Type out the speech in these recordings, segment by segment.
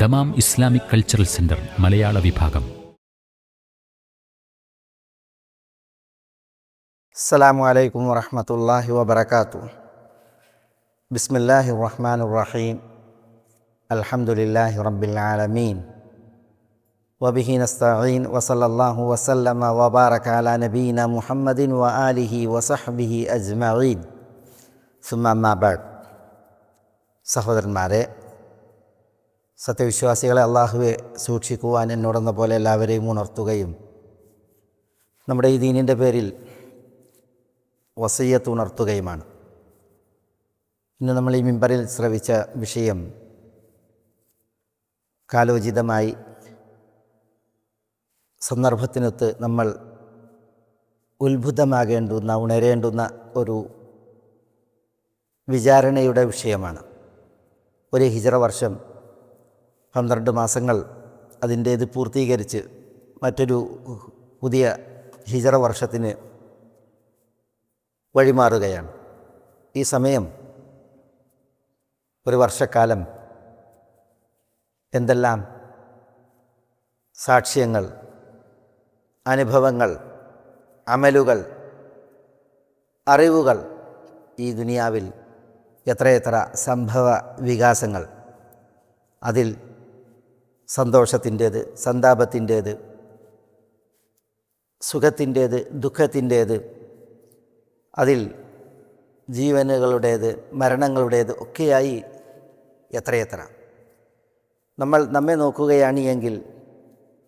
Dammam Islamic cultural centre മലയാള വിഭാഗം السلام عليكم ورحمة الله وبركاته بسم الله الرحمن الرحيم الحمد لله رب العالمين وبه نستعين وصلى الله وسلم وبارك على نبينا محمد وآله وصحبه أجمعين ثم أما بعد സഹോദരന്മാരെ സത്യവിശ്വാസികളെ അള്ളാഹുവെ സൂക്ഷിക്കുവാൻ എന്നോടെന്ന പോലെ എല്ലാവരെയും ഉണർത്തുകയും നമ്മുടെ ഈ ദീനിന്റെ പേരിൽ വസയ്യത്ത് ഉണർത്തുകയുമാണ്. ഇന്ന് നമ്മൾ ഈ മിമ്പറിൽ ശ്രവിച്ച വിഷയം കാലോചിതമായി സന്ദർഭത്തിനൊത്ത് നമ്മൾ ഉത്ഭുതമാകേണ്ടുന്ന ഉണരേണ്ടുന്ന ഒരു വിചാരണയുടെ വിഷയമാണ്. ഒരു ഹിജറ വർഷം പന്ത്രണ്ട് മാസങ്ങൾ അതിന്റെ അതിന്റേത് പൂർത്തീകരിച്ച് മറ്റൊരു പുതിയ ഹിജറ വർഷത്തിന് വഴിമാറുകയാണ്. ഈ സമയം ഒരു വർഷക്കാലം എന്തെല്ലാം സാക്ഷ്യങ്ങൾ അനുഭവങ്ങൾ അമലുകൾ അറിവുകൾ ഈ ദുനിയാവിൽ എത്രയെത്ര സംഭവ വികാസങ്ങൾ അതിൽ സന്തോഷത്തിന്റേത് സന്താപത്തിന്റേത് സുഖത്തിന്റേത് ദുഃഖത്തിന്റേത് അതിൽ ജീവനുകളുടേത് മരണങ്ങളുടേത് ഒക്കെയായി എത്രയെത്ര. നമ്മൾ നമ്മെ നോക്കുകയാണ് എങ്കിൽ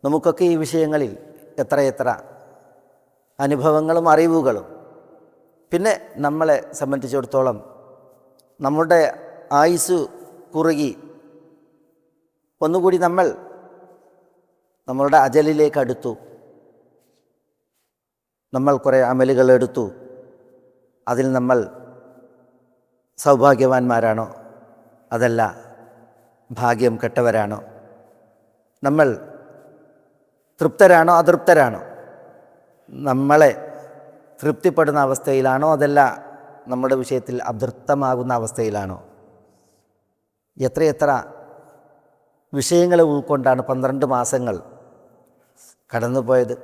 നമുക്കൊക്കെ ഈ വിഷയങ്ങളിൽ എത്രയെത്ര അനുഭവങ്ങളും അറിവുകളും. പിന്നെ നമ്മളെ സംബന്ധിച്ചിടത്തോളം നമ്മുടെ ആയുസ് കുറുകി ഒന്നുകൂടി നമ്മൾ നമ്മളുടെ അജലിലേക്ക് അടുത്തു. നമ്മൾ കുറേ അമലുകൾ എടുത്തു. അതിൽ നമ്മൾ സൗഭാഗ്യവാന്മാരാണോ? അതല്ല ഭാഗ്യം കെട്ടവരാണോ? നമ്മൾ തൃപ്തരാണോ? അതൃപ്തരാണോ? നമ്മളെ തൃപ്തിപ്പെടുന്ന അവസ്ഥയിലാണോ? അതല്ല നമ്മുടെ വിഷയത്തിൽ അതൃപ്തമാകുന്ന അവസ്ഥയിലാണോ? എത്രയെത്ര വിഷയങ്ങളെ ഉൾക്കൊണ്ടാണ് പന്ത്രണ്ട് മാസങ്ങൾ കടന്നുപോയത്.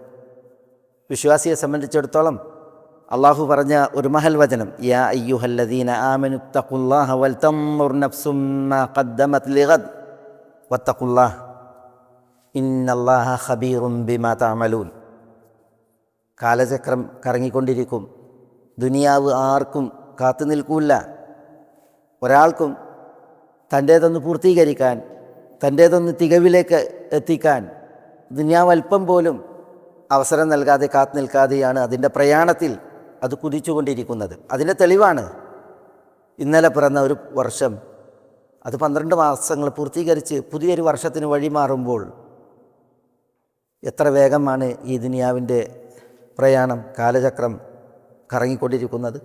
വിശ്വാസിയെ സംബന്ധിച്ചിടത്തോളം അള്ളാഹു പറഞ്ഞ ഒരു മഹൽ വചനം യാ അയ്യുഹല്ലദീന ആമനു തഖുല്ലാഹ നഫ്സും മാ ഖദ്ദമത് വത്തഖുല്ലാഹ് ഇന്നല്ലാഹ ഖബീറും ബിമാ തഅമലൂൻ. കാലചക്രം കറങ്ങിക്കൊണ്ടിരിക്കും. ദുനിയാവ് ആർക്കും കാത്തു നിൽക്കൂല ഒരാൾക്കും തന്റേതൊന്ന് പൂർത്തീകരിക്കാൻ തന്റേതൊന്ന് തികവിലേക്ക് എത്തിക്കാൻ ദുനിയാവൽപ്പം പോലും അവസരം നൽകാതെ കാത്തു നിൽക്കാതെയാണ് അതിന്റെ പ്രയാണത്തിൽ അത് കുതിച്ചുകൊണ്ടിരിക്കുന്നത്. അതിന്റെ തെളിവാണ് ഇന്നലെ പിറന്ന ഒരു വർഷം. അത് പന്ത്രണ്ട് മാസങ്ങൾ പൂർത്തീകരിച്ച് പുതിയൊരു വർഷത്തിന് വഴിമാറുമ്പോൾ എത്ര വേഗമാണ് ഈ ദുനിയാവിന്റെ പ്രയാണം കാലചക്രം കറങ്ങിക്കൊണ്ടിരിക്കുന്നത്?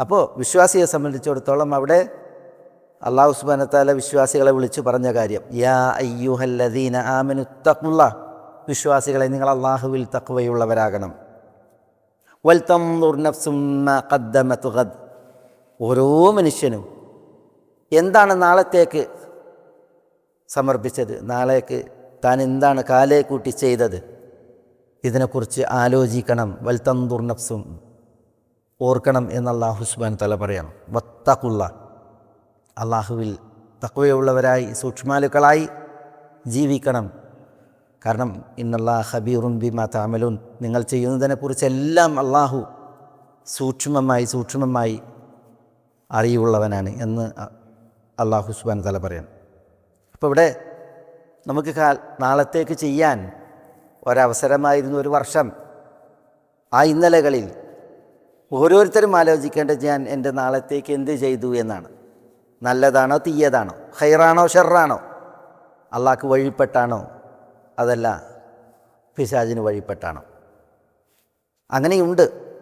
അപ്പോൾ വിശ്വാസിയെ സംബന്ധിച്ചിടത്തോളം അവിടെ അള്ളാഹു സുബാനത്താല വിശ്വാസികളെ വിളിച്ചു പറഞ്ഞ കാര്യം യാ അയ്യുഹല്ലദീന ആമനു തക്കുള്ള വിശ്വാസികളെ നിങ്ങൾ അള്ളാഹുവിൽ തക്വയുള്ളവരാകണം വൽ തംദുർ നഫ്സും മാ ഖദ്ദമത് ഗദ് ഓരോ മനുഷ്യനും എന്താണ് നാളത്തേക്ക് സമർപ്പിച്ചത്? നാളേക്ക് താൻ എന്താണ് കാലേ കൂട്ടി ചെയ്തത്? ഇതിനെക്കുറിച്ച് ആലോചിക്കണം. വൽ ദുർനഫ്സും നഫ്സും ഓർക്കണം എന്ന് ഹുസ്ബാൻ സുബാൻ തല പറയണം. വത്തക്കുള്ള അള്ളാഹുവിൽ തക്വയുള്ളവരായി സൂക്ഷ്മാലുക്കളായി ജീവിക്കണം. കാരണം ഇന്നല്ലാ ഹബീറുൻ ബിമാ താമലുൻ നിങ്ങൾ ചെയ്യുന്നതിനെക്കുറിച്ചെല്ലാം അള്ളാഹു സൂക്ഷ്മമായി സൂക്ഷ്മമായി അറിയുള്ളവനാണ് എന്ന് അള്ളാഹു സുബാൻ തല പറയണം അപ്പോൾ ഇവിടെ നമുക്ക് കാ നാളത്തേക്ക് ചെയ്യാൻ ഒരവസരമായിരുന്നു ഒരു വർഷം. ആ ഇന്നലകളിൽ ഓരോരുത്തരും ആലോചിക്കേണ്ടത് ഞാൻ എന്റെ നാളത്തേക്ക് എന്ത് ചെയ്തു എന്നാണ്. നല്ലതാണോ തീയതാണോ? ഹൈറാണോ ഷെറാണോ അള്ളാഹ്ക്ക് വഴിപ്പെട്ടാണോ? അതല്ല പിശാജിന് വഴിപ്പെട്ടാണോ? അങ്ങനെയുണ്ട്.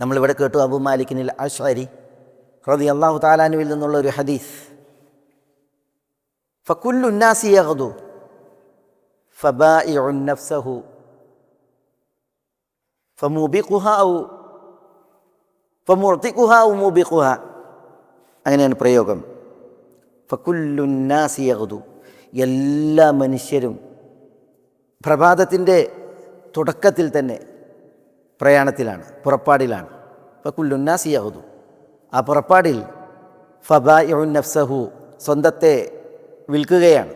നമ്മളിവിടെ കേട്ടു അബു മാലിക്കിനിൽ അഷ്അരി ഹൃദി അള്ളാഹു താലാനുവിൽ നിന്നുള്ള ഒരു ഹദീസ്. ഫക്കുല്ലുന്നാസിയഹദു ഫബാഇഉന്നഫ്സഹു കുഹാവു ഫമുർത്തിഖുഹാഉ മുബിഖുഹാ. അങ്ങനെയാണ് പ്രയോഗം. ഫക്കുല്ലുന്നാസിയകുതു എല്ലാ മനുഷ്യരും പ്രഭാതത്തിന്റെ തുടക്കത്തിൽ തന്നെ പ്രയാണത്തിലാണ് പുറപ്പാടിലാണ്. ഫക്കുല്ലുന്നാസിയകുതു ആ പുറപ്പാടിൽ ഫബായുൻ നഫ്സഹു സ്വന്തത്തെ വിൽക്കുകയാണ്.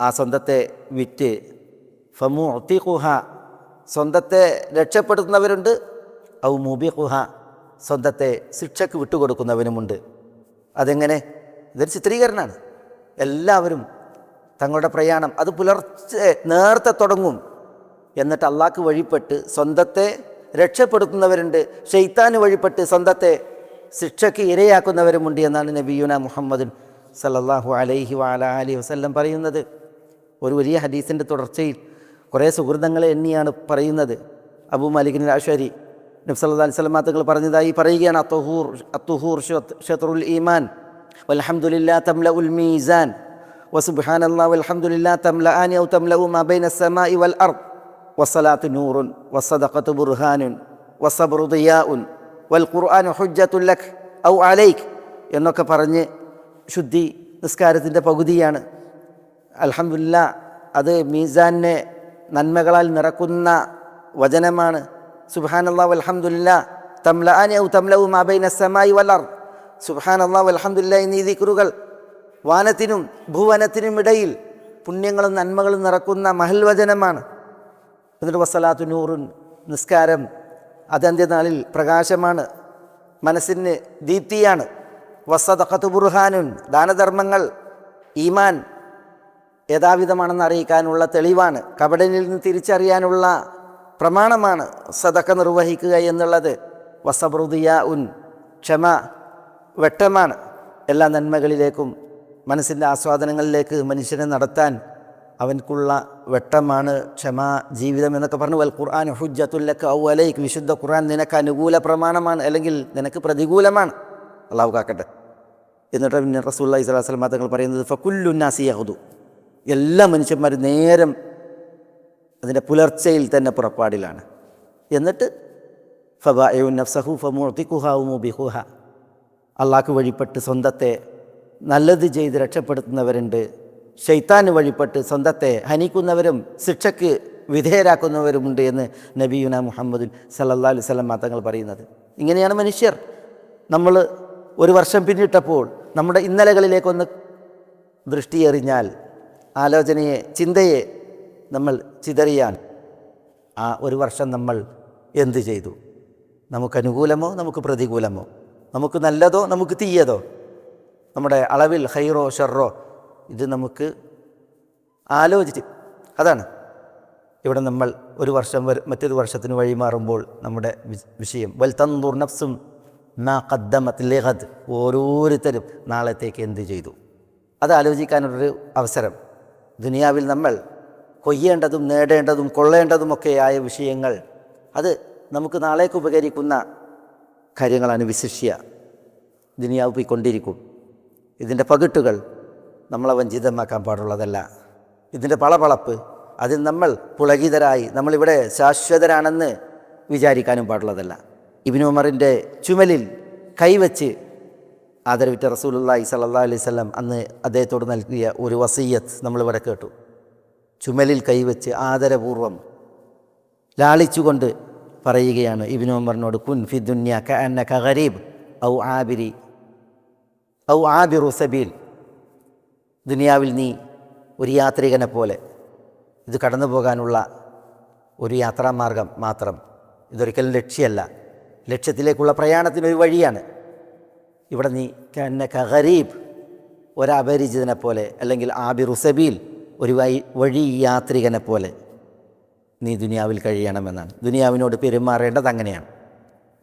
ആ സ്വന്തത്തെ വിറ്റ് ഫമു ഒത്തിഖുഹ സ്വന്തത്തെ രക്ഷപ്പെടുത്തുന്നവരുണ്ട്. ഔ മുബിഖുഹ സ്വന്തത്തെ ശിക്ഷയ്ക്ക് വിട്ടുകൊടുക്കുന്നവനുമുണ്ട്. അതെങ്ങനെ? ഇതൊരു ചിത്രീകരണമാണ് എല്ലാവരും തങ്ങളുടെ പ്രയാണം അത് പുലർച്ചെ നേരത്തെ തുടങ്ങും. എന്നിട്ട് അള്ളാക്ക് വഴിപ്പെട്ട് സ്വന്തത്തെ രക്ഷപ്പെടുത്തുന്നവരുണ്ട്. ഷെയ്ത്താന് വഴിപ്പെട്ട് സ്വന്തത്തെ ശിക്ഷയ്ക്ക് ഇരയാക്കുന്നവരുമുണ്ട് എന്നാണ് നബിയുന മുഹമ്മദ് സല്ലല്ലാഹു അലൈഹി വാല അലി വസല്ലം പറയുന്നത്. ഒരു വലിയ ഹദീസിന്റെ തുടർച്ചയിൽ കുറേ സുഹൃതങ്ങളെ എണ്ണിയാണ് പറയുന്നത്. അബു മലിക്കിൻ അഷരി നബ്സല്ലാ അലിസ്ലമാ തങ്ങൾ പറഞ്ഞതായി പറയുകയാണ് അത്തഹൂർ അത്തുഹൂർ ഷെത്റുൽ ഈമാൻ വൽഹമുല്ലാ തംല ഉൽ മീസാൻ വസുബാൻ അള്ളാ വൽഹമുല്ലാ തംല ആനി ഔ തംല മബൈന സമാ വൽ അർ വസ്സലാത്ത് നൂറുൻ വസ്സദഖത്ത് ബുർഹാനുൻ വസ്സബ്റു ദിയാഉൻ വൽ ഖുർആൻ ഹുജ്ജത്തുല്ലഖ് ഔ അലൈഖ് എന്നൊക്കെ പറഞ്ഞ് ശുദ്ധി നിസ്കാരത്തിൻ്റെ പകുതിയാണ് അലഹമില്ല അത് മീസാനെ നന്മകളാൽ നിറക്കുന്ന വചനമാണ് സുബാൻ അള്ളാഹു അലഹമുല്ല തംലഉ മാ ബൈന സമായി വലർ സുബാൻ അള്ളാഹു അലഹമുല്ല എന്നീ ദിക്റുകൾ വാനത്തിനും ഭുവനത്തിനും ഇടയിൽ പുണ്യങ്ങളും നന്മകളും നിറക്കുന്ന മഹൽവചനമാണ് എന്നിട്ട് വസ്സലാത്തു നൂറുൻ നിസ്കാരം അതന്ത്യനാളിൽ പ്രകാശമാണ് മനസ്സിന് ദീപ്തിയാണ് വസ്സദഖത്ത് ബുർഹാനുൻ ദാനധർമ്മങ്ങൾ ഈമാൻ യഥാവിധമാണെന്ന് അറിയിക്കാനുള്ള തെളിവാണ് കപടനിൽ നിന്ന് തിരിച്ചറിയാനുള്ള പ്രമാണമാണ് സദക്ക നിർവഹിക്കുക എന്നുള്ളത്. വസബ്രുദിയ ഉൻ ക്ഷമ വെട്ടമാണ്. എല്ലാ നന്മകളിലേക്കും മനസ്സിന്റെ ആസ്വാദനങ്ങളിലേക്ക് മനുഷ്യനെ നടത്താൻ അവൻക്കുള്ള വെട്ടമാണ് ക്ഷമ ജീവിതം എന്നൊക്കെ പറഞ്ഞു. വൽ ഖുർആൻ ഹുജ്ജത്തുല്ലക്ക് ഔ അലൈക്ക് വിശുദ്ധ ഖുർആൻ നിനക്ക് അനുകൂല പ്രമാണമാണ് അല്ലെങ്കിൽ നിനക്ക് പ്രതികൂലമാണ്. അള്ളാഹു കാക്കട്ടെ. എന്നിട്ട് പിന്നെ റസൂല്ലാ ഇസ്ലാസ്ലാം തങ്ങൾ പറയുന്നത് ഫക്കുല്ലുന്നാസിയഹുദു എല്ലാ മനുഷ്യന്മാരും നേരം അതിന്റെ പുലർച്ചയിൽ തന്നെ പുറപ്പാടിലാണ്. എന്നിട്ട് ഫബായു നഫ്സഹു ഫമുത്തിക്കുഹാവുമു ബിഹുഹ അള്ളാഹ്ക്ക് വഴിപ്പെട്ട് സ്വന്തത്തെ നല്ലത് ചെയ്ത് രക്ഷപ്പെടുത്തുന്നവരുണ്ട്. ഷെയ്ത്താന് വഴിപ്പെട്ട് സ്വന്തത്തെ ഹനിക്കുന്നവരും ശിക്ഷയ്ക്ക് വിധേയരാക്കുന്നവരുമുണ്ട് എന്ന് നബിയുന മുഹമ്മദ് സല്ലാ സ്വലം തങ്ങൾ പറയുന്നത്. ഇങ്ങനെയാണ് മനുഷ്യർ. നമ്മൾ ഒരു വർഷം പിന്നിട്ടപ്പോൾ നമ്മുടെ ഇന്നലകളിലേക്കൊന്ന് ദൃഷ്ടിയെറിഞ്ഞാൽ ആലോചനയെ ചിന്തയെ നമ്മൾ ചിതറിയാൽ ആ ഒരു വർഷം നമ്മൾ എന്ത് ചെയ്തു? നമുക്ക് അനുകൂലമോ? നമുക്ക് പ്രതികൂലമോ? നമുക്ക് നല്ലതോ? നമുക്ക് തീയതോ? നമ്മുടെ അളവിൽ ഹൈറോ ഷെറോ ഇത് നമുക്ക് ആലോചിച്ച്. അതാണ്. ഇവിടെ നമ്മൾ ഒരു വർഷം മറ്റൊരു വർഷത്തിന് വഴിമാറുമ്പോൾ നമ്മുടെ വിഷയം. വൽ തന്തുർ നഫ്സും നാ കദ്ദമത്ത് ലഹദ് ഓരോരുത്തരും നാളത്തേക്ക് എന്ത് ചെയ്തു? അത് ആലോചിക്കാനൊരു അവസരം. ദുനിയാവിൽ നമ്മൾ കൊയ്യേണ്ടതും നേടേണ്ടതും കൊള്ളേണ്ടതുമൊക്കെയായ വിഷയങ്ങൾ അത് നമുക്ക് നാളേക്ക് ഉപകരിക്കുന്ന കാര്യങ്ങളാണ് വിശിഷ്യ. ദുനിയാവ് പോയിക്കൊണ്ടിരിക്കും. ഇതിന്റെ പകിട്ടുകൾ നമ്മളെ വഞ്ചിതമാക്കാൻ പാടുള്ളതല്ല. ഇതിന്റെ പളപളപ്പ് അതിൽ നമ്മൾ പുളകിതരായി നമ്മളിവിടെ ശാശ്വതരാണെന്ന് വിചാരിക്കാനും പാടുള്ളതല്ല. ഇബിനു ഉമറിന്റെ ചുമലിൽ കൈവച്ച് ആദരവിറ്റ റസൂലുള്ളാഹി സല്ലല്ലാഹു അലൈഹി വസല്ലം അന്ന് അദ്ദേഹത്തോട് നൽകിയ ഒരു വസീയത്ത് നമ്മളിവിടെ കേട്ടു. ചുമലിൽ കൈവച്ച് ആദരപൂർവം ലാളിച്ചുകൊണ്ട് പറയുകയാണ് ഇബിനു ഉമറിനോട് കുൻ ഫി ദുന്യ ഗരീബ് ഔ ആബിരി ഔ ആബിറു സബീൽ. ദുനിയാവിൽ നീ ഒരു യാത്രികനെ പോലെ ഇത് കടന്നു പോകാനുള്ള ഒരു യാത്രാമാർഗം മാത്രം. ഇതൊരിക്കലും ലക്ഷ്യമല്ല. ലക്ഷ്യത്തിലേക്കുള്ള പ്രയാണത്തിനൊരു വഴിയാണ്. ഇവിടെ നീ കന്നെ ഗരീബ് ഒരപരിചിതനെ പോലെ അല്ലെങ്കിൽ ആബിറു സബീൽ ഒരു വൈ വഴി യാത്രികനെ പോലെ നീ ദുനിയാവിൽ കഴിയണമെന്നാണ്. ദുനിയാവിനോട് പെരുമാറേണ്ടത് അങ്ങനെയാണ്.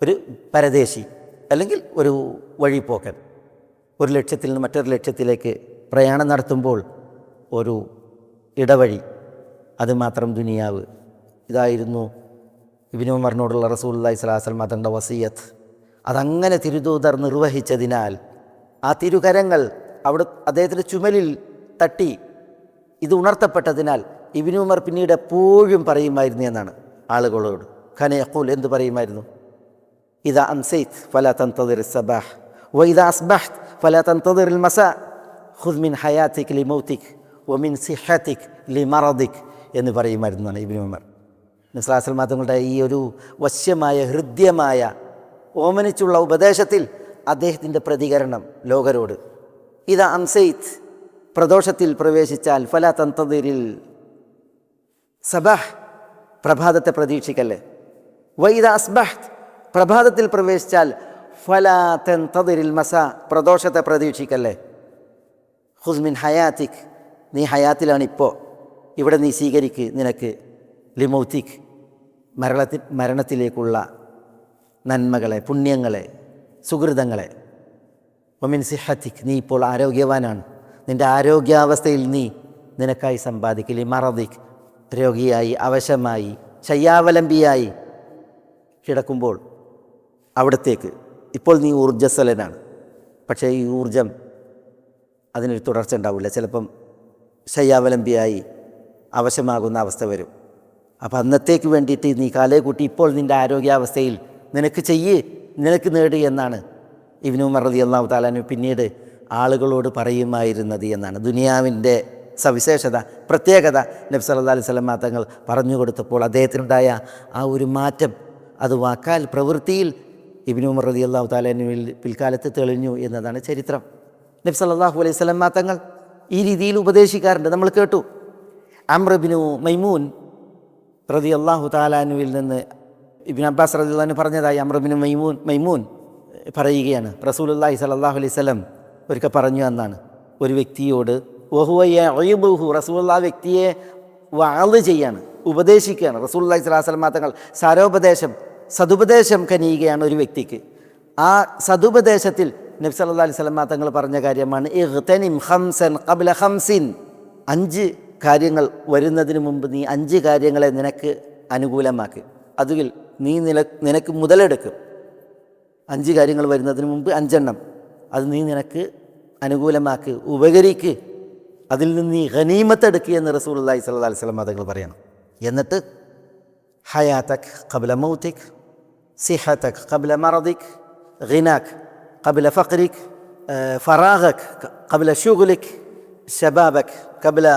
ഒരു പരദേശി അല്ലെങ്കിൽ ഒരു വഴിപ്പോക്കൻ ഒരു ലക്ഷ്യത്തിൽ നിന്ന് മറ്റൊരു ലക്ഷ്യത്തിലേക്ക് പ്രയാണം നടത്തുമ്പോൾ ഒരു ഇടവഴി. അത് മാത്രം ദുനിയാവ്. ഇതായിരുന്നു ഇബിനു ഉമറിനോടുള്ള റസൂല്ലായി സ്വലാസ്ലം തങ്ങളുടെ വസീയത്ത്. അതങ്ങനെ തിരുദൂതർ നിർവഹിച്ചതിനാൽ ആ തിരുകരങ്ങൾ അവിടെ അദ്ദേഹത്തിന്റെ ചുമലിൽ തട്ടി ഇത് ഉണർത്തപ്പെട്ടതിനാൽ ഇബിനുമർ പിന്നീട് എപ്പോഴും പറയുമായിരുന്നു എന്നാണ് ആളുകളോട്. ഖന യക്കൂൽ എന്ത് പറയുമായിരുന്നു? ഇത് അൻസൈത്ത് ഫല തന്തതിർ സബാഹ് വ ഇതാ അസ്ബാഹ് ഫല തന്തതിർ മസ ഹുദ്മിൻ ഹയാത്തിക് ലി മൗത്തിക് ഒമിൻ സിഹത്തിക് ലി മറദിക് എന്ന് പറയുമായിരുന്നാണ് ഇബിനു ഉമർ. നിസ്ലാസ്ലം ഈ ഒരു വശ്യമായ ഹൃദ്യമായ ഓമനിച്ചുള്ള ഉപദേശത്തിൽ അദ്ദേഹത്തിന്റെ പ്രതികരണം ലോകരോട്. ഇത് അൻസൈത്ത് പ്രദോഷത്തിൽ പ്രവേശിച്ചാൽ ഫല തന്തതിരിൽ സബാഹ് പ്രഭാതത്തെ പ്രതീക്ഷിക്കല്ലേ? വൈദ അസ്ബഹ് പ്രഭാതത്തിൽ പ്രവേശിച്ചാൽ ഫല തന്തതിരിൽ മസ പ്രദോഷത്തെ പ്രതീക്ഷിക്കല്ലേ? ഹുസ്മിൻ ഹയാത്തിക് നീ ഹയാത്തിലാണിപ്പോൾ ഇവിടെ നീ സ്വീകരിക്ക് നിനക്ക് ലിമൗത്തിക് മരണത്തി മരണത്തിലേക്കുള്ള നന്മകളെ പുണ്യങ്ങളെ സുഹൃതങ്ങളെ. ഒമിൻ സിഹത്തിക് നീ ഇപ്പോൾ ആരോഗ്യവാനാണ്. നിന്റെ ആരോഗ്യാവസ്ഥയിൽ നീ നിനക്കായി സമ്പാദിക്കലി. മറദിക് രോഗിയായി അവശമായി ശയ്യാവലംബിയായി കിടക്കുമ്പോൾ അവിടത്തേക്ക്. ഇപ്പോൾ നീ ഊർജസ്വലനാണ്. പക്ഷേ ഈ ഊർജം അതിനൊരു തുടർച്ച ഉണ്ടാവില്ല. ചിലപ്പം ശയ്യാവലംബിയായി അവശമാകുന്ന അവസ്ഥ വരും. അപ്പോൾ അന്നത്തേക്ക് വേണ്ടിയിട്ട് നീ കാലേ കൂട്ടി ഇപ്പോൾ നിന്റെ ആരോഗ്യാവസ്ഥയിൽ നിനക്ക് ചെയ്യ് നിനക്ക് നേടി എന്നാണ് ഇവനു മറതി താലാനു പിന്നീട് ആളുകളോട് പറയുമായിരുന്നത് എന്നാണ്. ദുനിയാവിന്റെ സവിശേഷത പ്രത്യേകത നബി സല്ലല്ലാഹു അലൈഹി സ്വലം തങ്ങൾ പറഞ്ഞു കൊടുത്തപ്പോൾ അദ്ദേഹത്തിനുണ്ടായ ആ ഒരു മാറ്റം അത് വാക്കാൽ പ്രവൃത്തിയിൽ ഇബിനു ഉമർ റതി അള്ളാഹു താലാനുവിൽ പിൽക്കാലത്ത് തെളിഞ്ഞു എന്നതാണ് ചരിത്രം. നബി സല്ലല്ലാഹു അലൈഹി സ്വലം തങ്ങൾ ഈ രീതിയിൽ ഉപദേശിക്കാറുണ്ട്. നമ്മൾ കേട്ടു. അമ്രബിനു മൈമൂൻ റതി അള്ളാഹു താലാനുവിൽ നിന്ന് ഇബിൻ അബ്ബാസ് റതി അള്ളഹാനു പറഞ്ഞതായി അമ്രബിനു മൈമൂൻ മൈമൂൻ പറയുകയാണ്. റസൂലുല്ലാഹി സല്ലല്ലാഹു അലൈഹി വസല്ലം ഒരിക്കൽ പറഞ്ഞു എന്നാണ്. ഒരു വ്യക്തിയോട് ഒഹുവയ്യബുഹു റസൂലുള്ള റസൂള്ള വ്യക്തിയെ വാൾ ചെയ്യാണ് ഉപദേശിക്കുകയാണ്. റസൂല്ലാഹി സ്വലാഹു വസ്ലം തങ്ങൾ സാരോപദേശം സതുപദേശം കനിയുകയാണ് ഒരു വ്യക്തിക്ക്. ആ സതുപദേശത്തിൽ നബി അല്ലാ അലൈഹി സ്വലം തങ്ങൾ പറഞ്ഞ കാര്യമാണ് ഇഗ്തനിം ഹംസൻ ഖബ്ല ഹംസിൻ അഞ്ച് കാര്യങ്ങൾ വരുന്നതിന് മുമ്പ് നീ അഞ്ച് കാര്യങ്ങളെ നിനക്ക് അനുകൂലമാക്കി. അതിൽ നീ നില നിനക്ക് മുതലെടുക്കും. അഞ്ച് കാര്യങ്ങൾ വരുന്നതിന് മുമ്പ് അഞ്ചെണ്ണം. അത് നീ നിനക്ക് അനുകൂലമാക്ക് ഉപകരിക്ക്. അതിൽ നിന്ന് നീ ഖനീമത്തെടുക്കുക എന്ന് റസൂലുള്ളാഹി സ്വല്ലല്ലാഹി അലൈഹി വസല്ലം തങ്ങൾ പറയണം. എന്നിട്ട് ഹയാത്തക് കബില മൗത്തിക് സിഹത്തക് കബില മറദിക് ഖിനാഖ് കബില ഫഖ്രിക് ഫറാഖക് കബില ഷുഗുലിക് ഷബാബക് കബില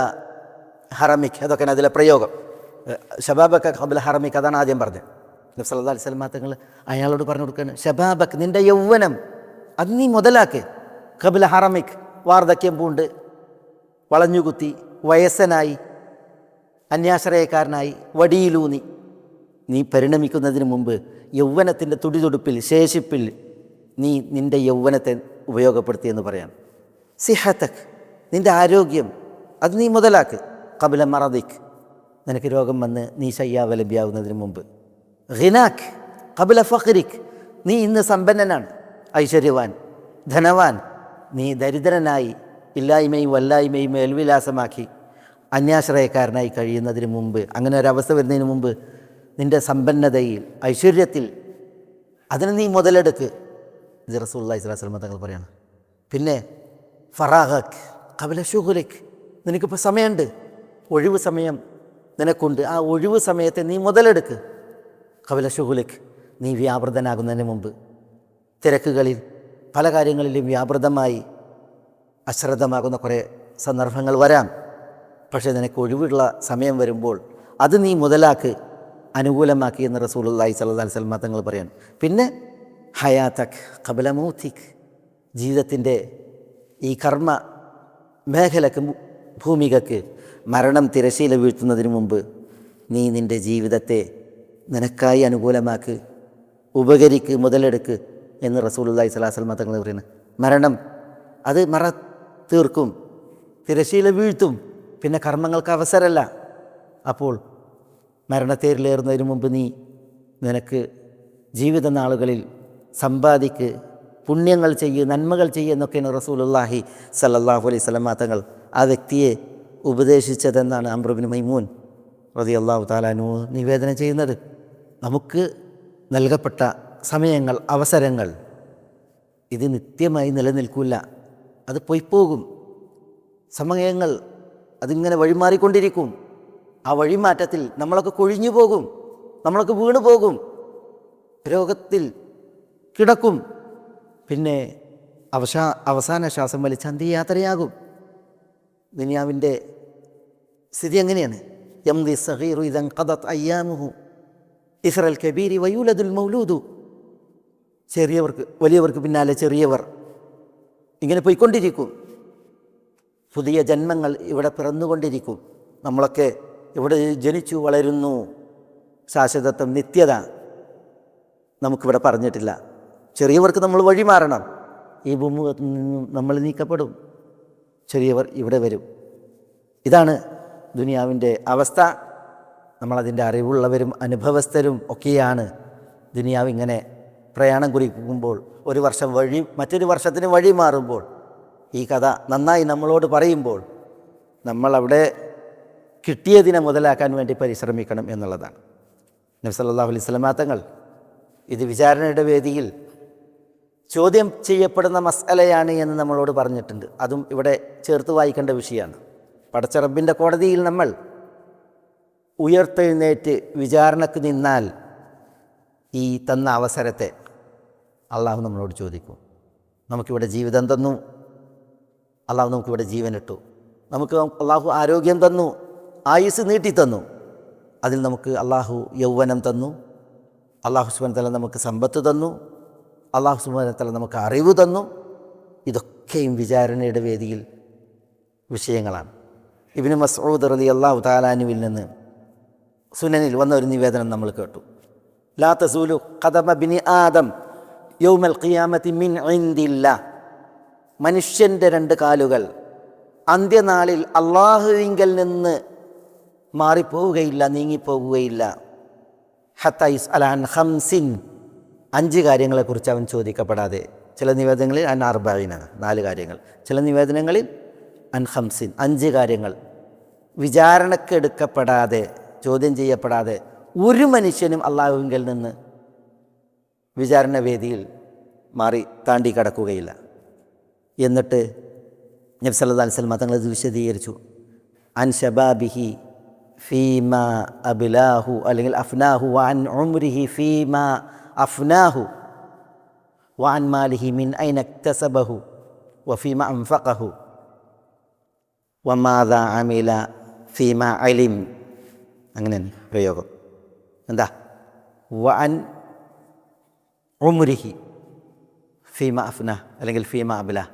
ഹറമിക് അതൊക്കെയാണ് അതിലെ പ്രയോഗം. ഷബാബക് കബില ഹറമിക് അതാണ് ആദ്യം പറഞ്ഞത്. നബി സല്ലല്ലാഹു അലൈഹി വസല്ലം തങ്ങൾ അയാളോട് പറഞ്ഞു കൊടുക്കുകയാണ് ഷബാബക് നിന്റെ യൗവനം അത് നീ മുതലാക്ക്. കബില ഹറമിക് വാർദ്ധക്യം പൂണ്ട്. വളഞ്ഞുകുത്തി വയസ്സനായി അന്യാശ്രയക്കാരനായി വടിയിലൂന്നി. നീ പരിണമിക്കുന്നതിന് മുമ്പ് യൗവനത്തിന്റെ തുടിതുടുപ്പിൽ ശേഷിപ്പിൽ നീ നിന്റെ യൗവനത്തെ ഉപയോഗപ്പെടുത്തിയെന്ന് പറയാം. സിഹത്തക് നിന്റെ ആരോഗ്യം അത് നീ മുതലാക്ക്. കപില മറദിക് നിനക്ക് രോഗം വന്ന് നീ ശയ്യാവലഭ്യാവുന്നതിന് മുമ്പ്. ഹിനാഖ് കപില ഫഖ്രിക് നീ ഇന്ന് സമ്പന്നനാണ്. ഐശ്വര്യവാൻ ധനവാൻ നീ ദരിദ്രനായി ഇല്ലായ്മയും വല്ലായ്മയും മേൽവിലാസമാക്കി അന്യാശ്രയക്കാരനായി കഴിയുന്നതിന് മുമ്പ് അങ്ങനെ ഒരവസ്ഥ വരുന്നതിന് മുമ്പ് നിന്റെ സമ്പന്നതയിൽ ഐശ്വര്യത്തിൽ അതിന് നീ മുതലെടുക്ക് ഇത് റസൂല്ലാഹി സ്വലാഹു വസ്ലമ തങ്ങൾ പറയാണ്. പിന്നെ ഫറാഹക് കബല നിനക്കിപ്പോൾ സമയമുണ്ട്. ഒഴിവ് സമയം നിനക്കുണ്ട്. ആ ഒഴിവ് സമയത്തെ നീ മുതലെടുക്ക്. കബല നീ വ്യാപൃതനാകുന്നതിന് മുമ്പ് തിരക്കുകളിൽ പല കാര്യങ്ങളിലും വ്യാപൃതമായി അശ്രദ്ധമാകുന്ന കുറേ സന്ദർഭങ്ങൾ വരാം. പക്ഷേ നിനക്ക് ഒഴിവുള്ള സമയം വരുമ്പോൾ അത് നീ മുതലാക്ക് അനുകൂലമാക്കി എന്ന് റസൂലുള്ളാഹി സല്ലാ വസല്ലം തങ്ങൾ പറയാണ് പിന്നെ ഹയാതക് കബല മൗത്തിക്. ജീവിതത്തിന്റെ ഈ കർമ്മ മേഖലക്ക് ഭൂമികക്ക് മരണം തിരശീല വീഴ്ത്തുന്നതിന് മുമ്പ് നീ നിന്റെ ജീവിതത്തെ നിനക്കായി അനുകൂലമാക്ക് ഉപകരിക്ക് മുതലെടുക്ക് എന്ന് അലൈഹി വസല്ലം തങ്ങൾ പറയുന്നത് മരണം അത് മറ തീർക്കും. തിരശീല വീഴ്ത്തും. പിന്നെ കർമ്മങ്ങൾക്ക് അവസരമല്ല. അപ്പോൾ മരണത്തേരിലേറുന്നതിന് മുമ്പ് നീ നിനക്ക് ജീവിത നാളുകളിൽ സമ്പാദിക്ക് പുണ്യങ്ങൾ ചെയ്യുക നന്മകൾ ചെയ്യുക എന്നൊക്കെയാണ് റസൂലുള്ളാഹി സല്ലാഹു അലൈഹി സ്വലമാ തങ്ങൾ ആ വ്യക്തിയെ ഉപദേശിച്ചതെന്നാണ് അമ്രബിൻ മൈമൂൻ റതി അള്ളാഹു താലാനു നിവേദനം ചെയ്യുന്നത്. നമുക്ക് നൽകപ്പെട്ട സമയങ്ങൾ അവസരങ്ങൾ. ഇത് നിത്യമായി നിലനിൽക്കില്ല അത് പൊയ്പോകും. സമയങ്ങൾ അതിങ്ങനെ വഴിമാറിക്കൊണ്ടിരിക്കും. ആ വഴിമാറ്റത്തിൽ നമ്മളൊക്കെ കൊഴിഞ്ഞു പോകും നമ്മളൊക്കെ വീണു പോകും രോഗത്തിൽ കിടക്കും. പിന്നെ അവസാ അവസാന ശ്വാസം വലിച്ച അന്ത്യയാത്രയാകും. ദുനിയാവിന്റെ സ്ഥിതി എങ്ങനെയാണ്? യംദി സഹീറു ഇതം കഥത്ത് അയ്യാമുഹു. ഇസ്രൽ കബീരി വയൂലതുൽ മൗലൂദു. ചെറിയവർക്ക് വലിയവർക്ക് പിന്നാലെ ചെറിയവർ ഇങ്ങനെ പോയിക്കൊണ്ടിരിക്കും. പുതിയ ജന്മങ്ങൾ ഇവിടെ പിറന്നുകൊണ്ടിരിക്കും. നമ്മളൊക്കെ ഇവിടെ ജനിച്ചു വളരുന്നു. ശാശ്വതത്വം നിത്യത നമുക്കിവിടെ പറഞ്ഞിട്ടില്ല. ചെറിയവർക്ക് നമ്മൾ വഴി മാറണം. ഈ ഭൂമുഖത്ത് നിന്നും നമ്മൾ നീക്കപ്പെടും. ചെറിയവർ ഇവിടെ വരും. ഇതാണ് ദുനിയാവിന്റെ അവസ്ഥ. നമ്മളതിന്റെ അറിവുള്ളവരും അനുഭവസ്ഥരും ഒക്കെയാണ് ദുനിയാവ് ഇങ്ങനെ പ്രയാണം കുറിക്കുമ്പോൾ ഒരു വർഷം വഴി മറ്റൊരു വർഷത്തിന് വഴി മാറുമ്പോൾ ഈ കഥ നന്നായി നമ്മളോട് പറയുമ്പോൾ നമ്മളവിടെ കിട്ടിയതിനെ മുതലാക്കാൻ വേണ്ടി പരിശ്രമിക്കണം എന്നുള്ളതാണ്. നബി സല്ലല്ലാഹു അലൈഹി സ്വലമാ തങ്ങൾ ഇത് വിചാരണയുടെ വേദിയിൽ ചോദ്യം ചെയ്യപ്പെടുന്ന മസലയാണ് എന്ന് നമ്മളോട് പറഞ്ഞിട്ടുണ്ട്. അതും ഇവിടെ ചേർത്ത് വായിക്കേണ്ട വിഷയമാണ്. പടച്ചറബിന്റെ കോടതിയിൽ നമ്മൾ ഉയർത്തെഴുന്നേറ്റ് വിചാരണക്ക് നിന്നാൽ ഈ തന്ന അവസരത്തെ അള്ളാഹു നമ്മളോട് ചോദിക്കും നമുക്കിവിടെ ജീവിതം തന്നു? അള്ളാഹു നമുക്കിവിടെ ജീവനിട്ടു. നമുക്ക് അള്ളാഹു ആരോഗ്യം തന്നു ആയുസ് നീട്ടി തന്നു. അതിൽ നമുക്ക് അള്ളാഹു യൗവനം തന്നു. അള്ളാഹു സുബാൻ തല നമുക്ക് സമ്പത്ത് തന്നു. അള്ളാഹു സുബാൻ തല നമുക്ക് അറിവ് തന്നു. ഇതൊക്കെയും വിചാരണയുടെ വേദിയിൽ വിഷയങ്ങളാണ്. ഇബിന് മസൂദ് റലി അള്ളാഹു താലാനുവിൽ നിന്ന് സുനനിൽ വന്ന ഒരു നിവേദനം നമ്മൾ കേട്ടു. ലാ തസൂലു ഖദമ ബിനി ആദം യൗമൽ ഖിയാമത്തി മിൻ ഇന്ദില്ല മനുഷ്യന്റെ രണ്ട് കാലുകൾ അന്ത്യനാളിൽ അള്ളാഹുവിങ്കൽ നിന്ന് മാറിപ്പോവുകയില്ല നീങ്ങിപ്പോവുകയില്ല. ഹത്തൈസ് അലാൻ ഹംസിൻ അഞ്ച് കാര്യങ്ങളെക്കുറിച്ച് അവൻ ചോദിക്കപ്പെടാതെ. ചില നിവേദനങ്ങളിൽ അൻ അർബായിനാണ് നാല് കാര്യങ്ങൾ. ചില നിവേദനങ്ങളിൽ അൻ ഹംസിൻ അഞ്ച് കാര്യങ്ങൾ. വിചാരണക്കെടുക്കപ്പെടാതെ ചോദ്യം ചെയ്യപ്പെടാതെ ഒരു മനുഷ്യനും അള്ളാഹുവിങ്കൽ നിന്ന് വിചാരണ വേദിയിൽ മാറി താണ്ടി കടക്കുകയില്ല. എന്നിട്ട് നബി സല്ലല്ലാഹു അലൈഹി വസല്ലം തങ്ങൾ ഇത് വിശദീകരിച്ചു. അൻ ഷബാബിഹി ഫീമ അബിലാഹു അല്ലെങ്കിൽ അഫ്നാഹു വാൻ ഉംരിഹി ഫീമ അഫ്നാഹു വാൻ മാലിഹി മിൻ ഐന ഇക്തസബഹു വഫീമ അംഫഹു വമാദ അമില ഫീമ അലിം. അങ്ങനെയാണ് പ്രയോഗം. എന്താ? വൻ ഉമുരിഹി ഫീമ അഫ്ന അല്ലെങ്കിൽ ഫീമ അബില.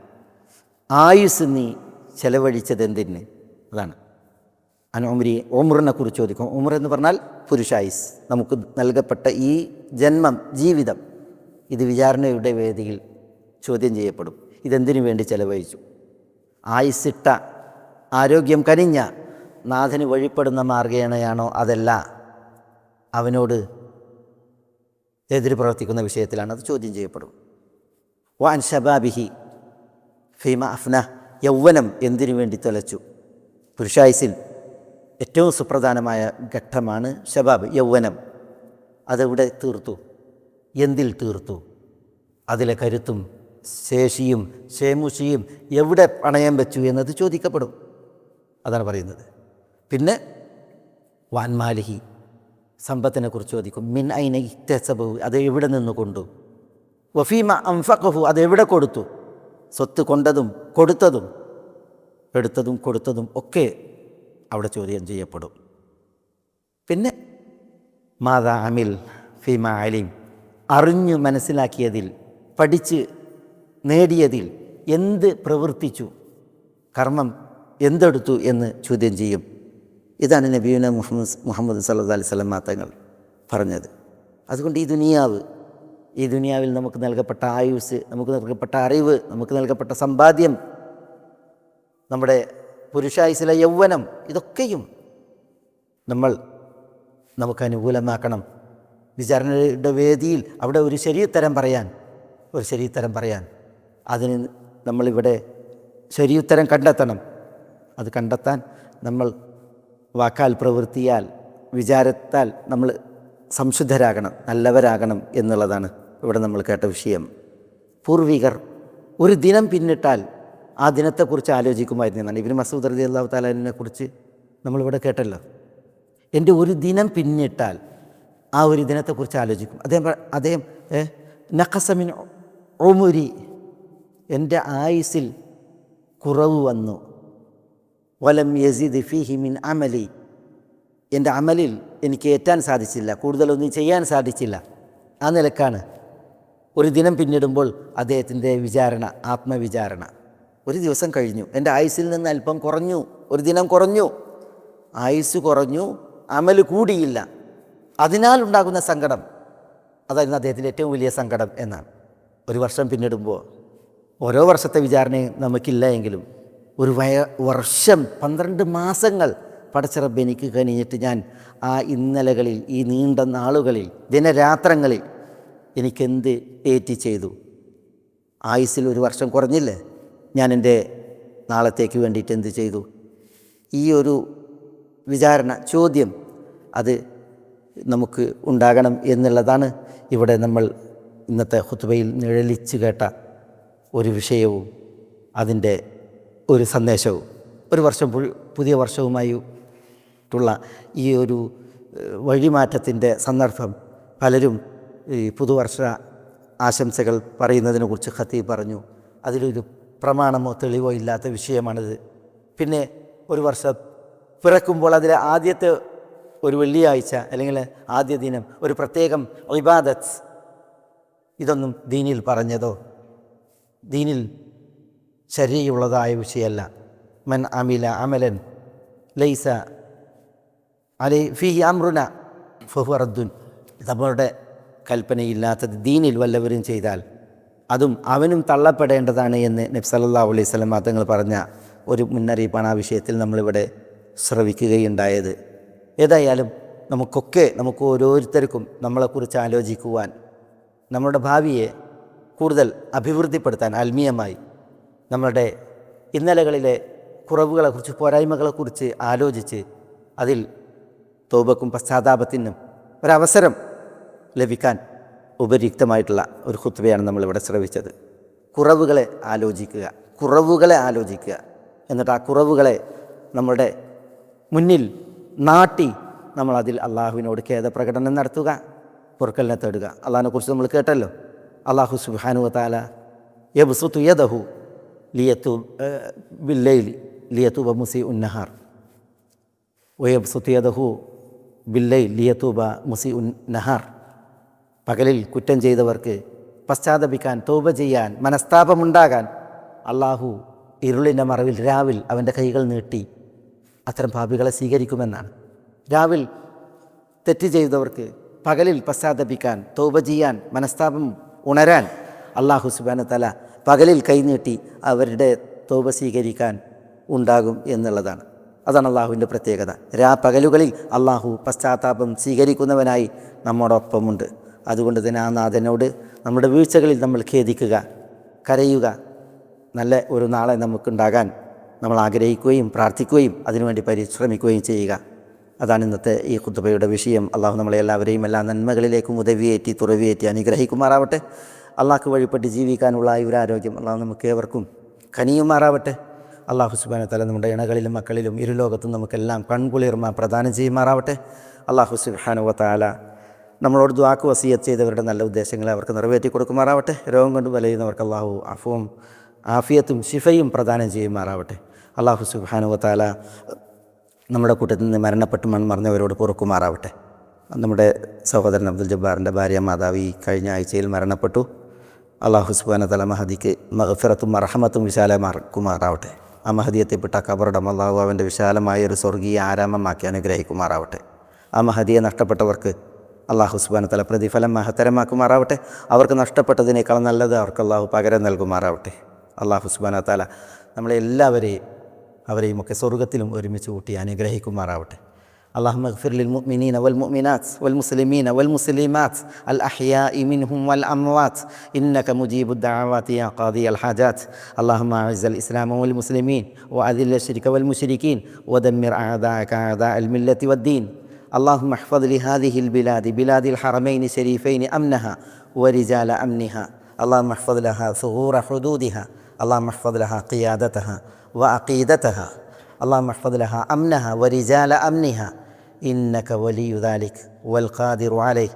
ആയുസ് നീ ചെലവഴിച്ചത് എന്തിന്? അതാണ്. അൻ ഉമരി ഉമറിനെ കുറിച്ച് ചോദിക്കും. ഉമർ എന്ന് പറഞ്ഞാൽ പുരുഷായുസ്. നമുക്ക് നൽകപ്പെട്ട ഈ ജന്മം ജീവിതം ഇത് വിചാരണയുടെ വേദിയിൽ ചോദ്യം ചെയ്യപ്പെടും. ഇതെന്തിനു വേണ്ടി ചെലവഴിച്ചു? ആയുസിട്ട ആരോഗ്യം കനിഞ്ഞ നാഥന് വഴിപ്പെടുന്ന മാർഗേണയാണോ അതല്ല? അവനോട് എതിര് പ്രവർത്തിക്കുന്ന വിഷയത്തിലാണ് അത് ചോദ്യം ചെയ്യപ്പെടും വാൻ ഷബാബിഹി ഫീമ അഫ്ന യൗവനം എന്തിനു വേണ്ടി തൊലച്ചു പുരുഷായുസിൽ ഏറ്റവും സുപ്രധാനമായ ഘട്ടമാണ് ഷബാബ് യൗവനം. അതെവിടെ തീർത്തു. എന്തിൽ തീർത്തു? അതിലെ കരുത്തും ശേഷിയും ശേമുഷിയും എവിടെ പണയം വെച്ചു എന്നത് ചോദിക്കപ്പെടും. അതാണ് പറയുന്നത്. പിന്നെ വാൻമാലിഹി സമ്പത്തിനെ കുറിച്ച് ചോദിക്കും മിൻ ഐന ഇത്തസബു അത് എവിടെ നിന്ന് കൊണ്ടു? വഫീമ അംഫഖഹു അത് എവിടെ കൊടുത്തു? സ്വത്ത് കൊണ്ടതും കൊടുത്തതും എടുത്തതും കൊടുത്തതും ഒക്കെ അവിടെ ചോദ്യം ചെയ്യപ്പെടും. പിന്നെ മാതാ അമിൽ ഫീമ അലിം അറിഞ്ഞു മനസ്സിലാക്കിയതിൽ പഠിച്ച് നേടിയതിൽ എന്ത് പ്രവർത്തിച്ചു? കർമ്മം എന്തെടുത്തു എന്ന് ചോദ്യം ചെയ്യും. ഇതാണ് നബീന മുഹമ്മദ് മുഹമ്മദ് സല്ലാ അലൈഹി സ്വലം തങ്ങൾ പറഞ്ഞത്. അതുകൊണ്ട് ഈ ദുനിയാവ് ഈ ദുനിയാവിൽ നമുക്ക് നൽകപ്പെട്ട ആയുസ് നമുക്ക് നൽകപ്പെട്ട അറിവ് നമുക്ക് നൽകപ്പെട്ട സമ്പാദ്യം നമ്മുടെ പുരുഷായുസിലെ യൗവനം ഇതൊക്കെയും നമ്മൾ നമുക്ക് അനുകൂലമാക്കണം. വിചാരണയുടെ വേദിയിൽ അവിടെ ഒരു ശരിയുത്തരം പറയാൻ ഒരു ശരിയുത്തരം പറയാൻ. അതിന് നമ്മളിവിടെ ശരിയുത്തരം കണ്ടെത്തണം. അത് കണ്ടെത്താൻ നമ്മൾ വാക്കാൽ പ്രവൃത്തിയാൽ വിചാരത്താൽ നമ്മൾ സംശുദ്ധരാകണം നല്ലവരാകണം എന്നുള്ളതാണ് ഇവിടെ നമ്മൾ കേട്ട വിഷയം. പൂർവികർ ഒരു ദിനം പിന്നിട്ടാൽ ആ ദിനത്തെക്കുറിച്ച് ആലോചിക്കുമായിരുന്നു എന്നാണ്. ഇവർ മസൂദ് റതി അള്ളാഹു താലാലിനെ കുറിച്ച് നമ്മളിവിടെ കേട്ടല്ലോ. എന്റെ ഒരു ദിനം പിന്നിട്ടാൽ ആ ഒരു ദിനത്തെക്കുറിച്ച് ആലോചിക്കും. അദ്ദേഹം അദ്ദേഹം നഖസമിൻ ഒമുരി എന്റെ ആയുസിൽ കുറവ് വന്നു. വലം യസീദ് ഫിഹി മിൻ അമലി. എന്റെ അമലിൽ എനിക്ക് ഏറ്റാൻ സാധിച്ചില്ല കൂടുതലൊന്നും ചെയ്യാൻ സാധിച്ചില്ല. ആ നിലക്കാണ്. ഒരു ദിനം പിന്നിടുമ്പോൾ അദ്ദേഹത്തിന്റെ വിചാരണ ആത്മവിചാരണ. ഒരു ദിവസം കഴിഞ്ഞു. എന്റെ ആയുസ്സിൽ നിന്ന് അല്പം കുറഞ്ഞു. ഒരു ദിനം കുറഞ്ഞു. ആയുസ് കുറഞ്ഞു. അമൽ കൂടിയില്ല. അതിനാൽ ഉണ്ടാകുന്ന സങ്കടം. അതായിരുന്നു അദ്ദേഹത്തിന്റെ ഏറ്റവും വലിയ സങ്കടം എന്നാണ്. ഒരു വർഷം പിന്നിടുമ്പോൾ ഓരോ വർഷത്തെ വിചാരണയും നമുക്കില്ല എങ്കിലും ഒരു വയ വർഷം പന്ത്രണ്ട് മാസങ്ങൾ പടച്ചിറപ്പ് എനിക്ക് കഴിഞ്ഞിട്ട് ഞാൻ ആ ഇന്നലകളിൽ ഈ നീണ്ട നാളുകളിൽ ദിനരാത്രങ്ങളിൽ എനിക്കെന്ത് ഏറ്റി ചെയ്തു? ആയുസ്സിൽ ഒരു വർഷം കുറഞ്ഞില്ലേ? ഞാൻ എന്റെ നാളത്തേക്ക് വേണ്ടിയിട്ട് എന്ത് ചെയ്തു? ഈ ഒരു വിചാരണ ചോദ്യം അത് നമുക്ക് ഉണ്ടാകണം എന്നുള്ളതാണ് ഇവിടെ നമ്മൾ ഇന്നത്തെ ഹുത്തുബയിൽ നിഴലിച്ച് കേട്ട ഒരു വിഷയവും അതിന്റെ ഒരു സന്ദേശവും ഒരു വർഷം പുതിയ വർഷവുമായിട്ടുള്ള ഈ ഒരു വഴിമാറ്റത്തിന്റെ സന്ദർഭം പലരും ഈ പുതുവർഷ ആശംസകൾ പറയുന്നതിനെക്കുറിച്ച് ഖത്തീബ് പറഞ്ഞു. അതിലൊരു പ്രമാണമോ തെളിവോ ഇല്ലാത്ത വിഷയമാണിത്. പിന്നെ ഒരു വർഷം പിറക്കുമ്പോൾ അതിലെ ആദ്യത്തെ ഒരു വെള്ളിയാഴ്ച അല്ലെങ്കിൽ ആദ്യ ദിനം ഒരു പ്രത്യേകം ഇബാദത്ത് ഇതൊന്നും ദീനിൽ പറഞ്ഞതോ? ദീനിൽ ശരിയുള്ളതായ വിഷയമല്ല. മൻ അമില അമലൻ ലൈസ അലൈ ഫിഹി അമ്രുന ഫഹുറദ്ദുൻ നമ്മളുടെ കൽപ്പനയില്ലാത്തത് ദീനിൽ വല്ലവരും ചെയ്താൽ അതും അവനും തള്ളപ്പെടേണ്ടതാണ് എന്ന് നബി സല്ലല്ലാഹു അലൈഹി സ്വലം തങ്ങൾ പറഞ്ഞ ഒരു മുന്നറിയിപ്പാണ് ആ വിഷയത്തിൽ നമ്മളിവിടെ ശ്രവിക്കുകയുണ്ടായത്. ഏതായാലും നമുക്കൊക്കെ നമുക്ക് ഓരോരുത്തർക്കും നമ്മളെക്കുറിച്ച് ആലോചിക്കുവാൻ നമ്മുടെ ഭാവിയെ കൂടുതൽ അഭിവൃദ്ധിപ്പെടുത്താൻ ആത്മീയമായി നമ്മളുടെ ഇന്നലകളിലെ കുറവുകളെക്കുറിച്ച് പോരായ്മകളെക്കുറിച്ച് ആലോചിച്ച് അതിൽ തോബക്കും പശ്ചാത്താപത്തിനും ഒരവസരം ലഭിക്കാൻ ഉപരിക്തമായിട്ടുള്ള ഒരു ഖുത്ബയാണ് നമ്മളിവിടെ ശ്രവിച്ചത്. കുറവുകളെ ആലോചിക്കുക കുറവുകളെ ആലോചിക്കുക എന്നിട്ട് ആ കുറവുകളെ നമ്മുടെ മുന്നിൽ നാട്ടി നമ്മൾ അതിൽ അള്ളാഹുവിനോട് ഖേദപ്രകടനം നടത്തുക പൊറുക്കലിനെ തേടുക. അള്ളാഹിനെ കുറിച്ച് നമ്മൾ കേട്ടല്ലോ. അള്ളാഹു സുബാനുവ താല യബ്സുത്തു യദഹു ലിയത്തു ബില്ലൈലി ليتوب مسيء النهار. ويبسط യദഹു ബില്ലൈ ലിയത്തുബ മുസി ഉൻ നഹാർ പകലിൽ കുറ്റം ചെയ്തവർക്ക് പശ്ചാത്തപിക്കാൻ തോപ ചെയ്യാൻ മനസ്താപമുണ്ടാകാൻ അള്ളാഹു ഇരുളിന്റെ മറവിൽ രാവിൽ അവന്റെ കൈകൾ നീട്ടി അത്തരം പാപികളെ സ്വീകരിക്കുമെന്നാണ്. രാവിൽ തെറ്റ് ചെയ്തവർക്ക് പകലിൽ പശ്ചാത്തപിക്കാൻ തോപ ചെയ്യാൻ മനസ്താപം ഉണരാൻ അള്ളാഹു സുബാന തല പകലിൽ കൈനീട്ടി അവരുടെ തോപ സ്വീകരിക്കാൻ ഉണ്ടാകും എന്നുള്ളതാണ്. അതാണ് അള്ളാഹുവിന്റെ പ്രത്യേകത. രാ പകലുകളിൽ അള്ളാഹു പശ്ചാത്താപം സ്വീകരിക്കുന്നവനായി നമ്മോടൊപ്പമുണ്ട്. അതുകൊണ്ട് തന്നെ ആ നാഥനോട് നമ്മുടെ വീഴ്ചകളിൽ നമ്മൾ ഖേദിക്കുക കരയുക നല്ല ഒരു നാളെ നമുക്കുണ്ടാകാൻ നമ്മൾ ആഗ്രഹിക്കുകയും പ്രാർത്ഥിക്കുകയും അതിനുവേണ്ടി പരിശ്രമിക്കുകയും ചെയ്യുക. അതാണ് ഇന്നത്തെ ഈ കുത്തുബയുടെ വിഷയം. അള്ളാഹു നമ്മളെ എല്ലാവരെയും എല്ലാ നന്മകളിലേക്കും ഉദവിയേറ്റി തുറവിയേറ്റി അനുഗ്രഹിക്കുമാറാവട്ടെ. അള്ളാഹ്ക്ക് വഴിപ്പെട്ട് ജീവിക്കാനുള്ള ഈ ഒരു ആരോഗ്യം അള്ളാഹ് നമുക്ക് ഏവർക്കും കനിയുമാറാവട്ടെ. അള്ളാഹു സുബാന തല നമ്മുടെ ഇണകളിലും മക്കളിലും ഇരുലോകത്തും നമുക്കെല്ലാം കൺകുളിർമ പ്രദാനം ചെയ്യുമാറാവട്ടെ. അള്ളാഹു സുബാനുവ താല നമ്മളോട് ദ്വാക്ക് വസീയത്ത് ചെയ്തവരുടെ നല്ല ഉദ്ദേശങ്ങളെ അവർക്ക് നിറവേറ്റി കൊടുക്കുമാറാവട്ടെ. രോഗം കൊണ്ട് വലയുന്നവർക്ക് അള്ളാഹു അഫുവും ആഫിയത്തും ശിഫയും പ്രദാനം ചെയ്യുമാറാവട്ടെ. അള്ളാഹു സുബാനുവ താല നമ്മുടെ കൂട്ടത്തിൽ നിന്ന് മരണപ്പെട്ട് മൺമറഞ്ഞവരോട് പൊറുക്കുമാറാവട്ടെ. നമ്മുടെ സഹോദരൻ അബ്ദുൽ ജബ്ബാറിന്റെ ഭാര്യ മാതാവ് ഈ കഴിഞ്ഞ ആഴ്ചയിൽ മരണപ്പെട്ടു. അള്ളാഹു സുബാന തല മഹദിക്ക് മഹഫിറത്തും മറഹമത്തും വിശാലമാക്കുമാറാവട്ടെ. ആ മഹദിയെത്തിപ്പെട്ട കബറടം അള്ളാഹു അവന്റെ വിശാലമായ ഒരു സ്വർഗീയ ആരാമമാക്കി അനുഗ്രഹിക്കുമാറാവട്ടെ. ആ മഹദിയെ നഷ്ടപ്പെട്ടവർക്ക് അള്ളാഹു സുബാന തല പ്രതിഫലം മഹത്തരമാക്കുമാറാവട്ടെ. അവർക്ക് നഷ്ടപ്പെട്ടതിനേക്കാൾ നല്ലത് അവർക്ക് അള്ളാഹു പകരം നൽകുമാറാവട്ടെ. അള്ളാഹു സുബാന തല നമ്മളെല്ലാവരെയും അവരെയുമൊക്കെ സ്വർഗത്തിലും ഒരുമിച്ച് കൂട്ടി അനുഗ്രഹിക്കുമാറാവട്ടെ. اللهم اغفر للمؤمنين والمؤمنات والمسلمين والمسلمات الأحياء منهم والأموات. إنك مجيب الدعوات يا قاضي الحاجات. اللهم أعز الإسلام والمسلمين وأذل الشرك والمشركين ودمر أعداءك أعداء الملة والدين. اللهم احفظ لهذه البلاد بلاد الحرمين الشريفين أمنها ورجال أمنها. اللهم احفظ لها ثغور حدودها. اللهم احفظ لها قيادتها وعقيدتها. اللهم احفظ لها أمنها ورجال أمنها. إنك ولي ذلك والقادر عليه.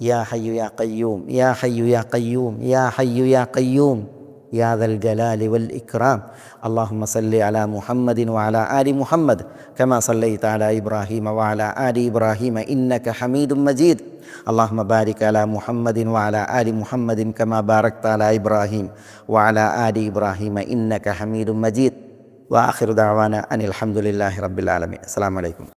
يا حي يا قيوم يا حي يا قيوم يا حي يا قيوم يا ذا الجلال والإكرام. اللهم صل على محمد وعلى آل محمد كما صليت على إبراهيم وعلى آل إبراهيم إنك حميد مجيد. اللهم بارك على محمد وعلى آل محمد كما باركت على إبراهيم وعلى آل إبراهيم إنك حميد مجيد. وآخر دعوانا أن الحمد لله رب العالمين. السلام عليكم.